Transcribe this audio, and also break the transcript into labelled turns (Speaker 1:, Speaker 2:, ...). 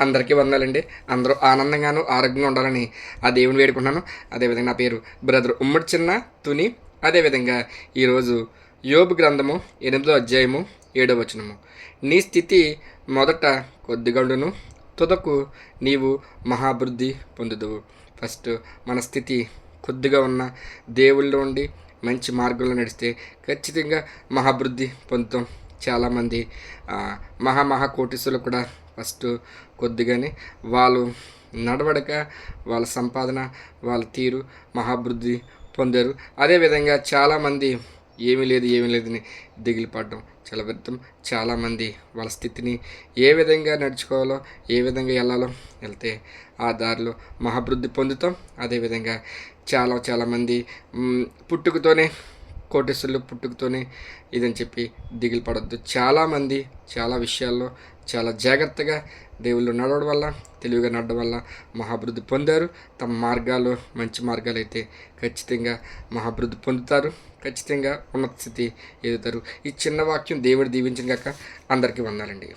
Speaker 1: అందరికీ వందాలండి. అందరూ ఆనందంగాను ఆరోగ్యంగా ఉండాలని ఆ దేవుని వేడుకుంటున్నాను. అదేవిధంగా నా పేరు బ్రదర్ ఉమ్మడి చిన్న తుని. అదేవిధంగా ఈరోజు యోబు గ్రంథము ఎనిమిదో అధ్యాయము ఏడో వచనము. నీ స్థితి మొదట కొద్దిగండును తుదకు నీవు మహాభివృద్ధి పొందుదువు. ఫస్ట్ మన స్థితి కొద్దిగా ఉన్న దేవుళ్ళు ఉండి మంచి మార్గంలో నడిస్తే ఖచ్చితంగా మహాభివృద్ధి పొందుతాం చాలామంది. మహా మహా కోటీసులు కూడా ఫస్ట్ కొద్దిగానే వాళ్ళు నడవడక వాళ్ళ సంపాదన వాళ్ళ తీరు మహాభివృద్ధి పొందారు. అదేవిధంగా చాలామంది ఏమీ లేదు ఏమీ లేదని దిగిలిపడడం చాలా వ్యర్థం చాలామంది వాళ్ళ స్థితిని ఏ విధంగా నడుచుకోవాలో ఏ విధంగా వెళ్ళాలో వెళ్తే ఆ దారిలో మహాభివృద్ధి పొందుతాం. అదేవిధంగా చాలా చాలామంది పుట్టుకతోనే కోటేశ్వర్లు పుట్టుకతోనే ఇదని చెప్పి దిగులు పడద్దు. చాలామంది చాలా విషయాల్లో చాలా జాగ్రత్తగా దేవుళ్ళు నడవడం వల్ల తెలివిగా నడవడం వల్ల మహాభివృద్ధి పొందారు. తమ మార్గాలు మంచి మార్గాలు అయితే ఖచ్చితంగా మహాభివృద్ధి పొందుతారు. ఖచ్చితంగా ఉన్నత స్థితి ఎదుగుతారు. ఈ చిన్న వాక్యం దేవుడు దీవించిన కాక అందరికీ వందాలండి.